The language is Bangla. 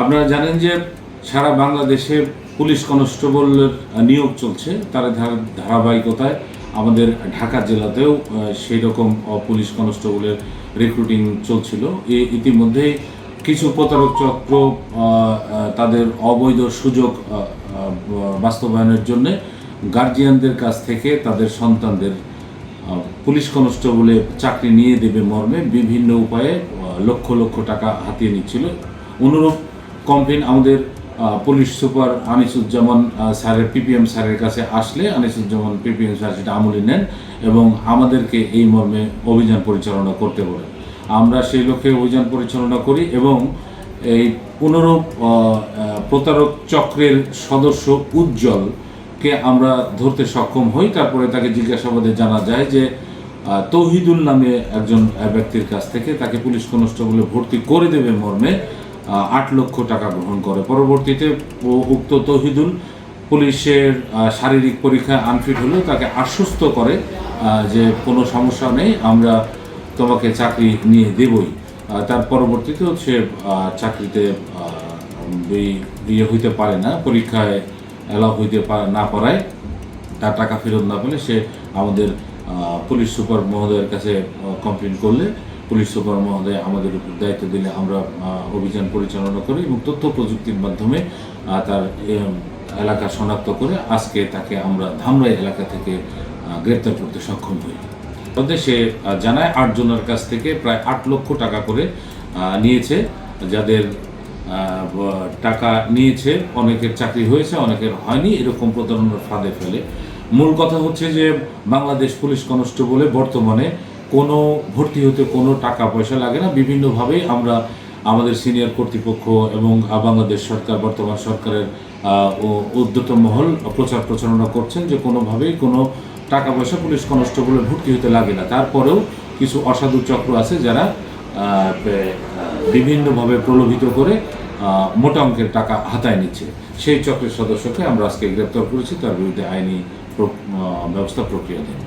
আপনারা জানেন যে সারা বাংলাদেশে পুলিশ কনস্টেবল নিয়োগ চলছে। তার ধারাবাহিকতায় আমাদের ঢাকা জেলাতেও সেই রকম পুলিশ কনস্টেবলের রিক্রুটিং চলছিল। ইতিমধ্যেই কিছু প্রতারক চক্র তাদের অবৈধ সুযোগ বাস্তবায়নের জন্য গার্জিয়ানদের কাছ থেকে তাদের সন্তানদের পুলিশ কনস্টেবলে চাকরি নিয়ে দেবে মর্মে বিভিন্ন উপায়ে লক্ষ লক্ষ টাকা হাতিয়ে নিচ্ছিল। অনুরূপ কমপ্লেন আমাদের পুলিশ সুপার আনিসুজ্জামান স্যারের, পিপিএম স্যারের কাছে আসলে আনিসুজ্জামান, পিপিএম স্যার সেটা আমলে নেন এবং আমাদেরকে এই মর্মে অভিযান পরিচালনা করতে বলেন। আমরা সেই লক্ষ্যে অভিযান পরিচালনা করি এবং এই পুনরূপ প্রতারক চক্রের সদস্য উজ্জ্বল কে আমরা ধরতে সক্ষম হই। তারপরে তাকে জিজ্ঞাসাবাদে জানা যায় যে তৌহিদুল নামে একজন ব্যক্তির কাছ থেকে তাকে পুলিশ কনস্টেবলে ভর্তি করে দেবে মর্মে। আট লক্ষ টাকা গ্রহণ করে। পরবর্তীতে উক্ত তহিদুল পুলিশের শারীরিক পরীক্ষায় আনফিট হলেও তাকে আশ্বস্ত করে যে কোনো সমস্যা নেই, আমরা তোমাকে চাকরি নিয়ে দেবই। তার পরবর্তীতে সে চাকরিতে ইয়ে হইতে পারে না, পরীক্ষায় অ্যালাউ হইতে না পারায় তার টাকা ফেরত না পেলে সে আমাদের পুলিশ সুপার মহোদয়ের কাছে কমপ্লেন করলে। পুলিশ সুপার মহোদয় আমাদের উপর দায়িত্ব দিলে আমরা অভিযান পরিচালনা করি এবং তথ্য প্রযুক্তির মাধ্যমে তার এলাকা শনাক্ত করে আজকে তাকে আমরা ধামরাই এলাকা থেকে গ্রেপ্তার করতে সক্ষম হই। মধ্যে সে জানায় আটজনের কাছ থেকে প্রায় আট লক্ষ টাকা করে নিয়েছে, যাদের টাকা নিয়েছে, অনেকের চাকরি হয়েছে, অনেকের হয়নি, এরকম প্রতারণার ফাঁদে ফেলে। মূল কথা হচ্ছে যে, বাংলাদেশ পুলিশ কনস্টেবলে বর্তমানে কোনো ভর্তি হতে কোনো টাকা পয়সা লাগে না। বিভিন্নভাবেই আমরা আমাদের সিনিয়র কর্তৃপক্ষ এবং বাংলাদেশ সরকার, বর্তমান সরকারের উদ্যত মহল প্রচার প্রচারণা করছেন যে কোনোভাবেই কোনো টাকা পয়সা পুলিশ কনস্টেবলে ভর্তি হতে লাগে না। তারপরেও কিছু অসাধু চক্র আছে যারা বিভিন্নভাবে প্রলোভিত করে মোটা অঙ্কের টাকা হাতায় নিচ্ছে। সেই চক্রের সদস্যকে আমরা আজকে গ্রেপ্তার করেছি। তার বিরুদ্ধে আইনি ব্যবস্থা প্রক্রিয়া দেব।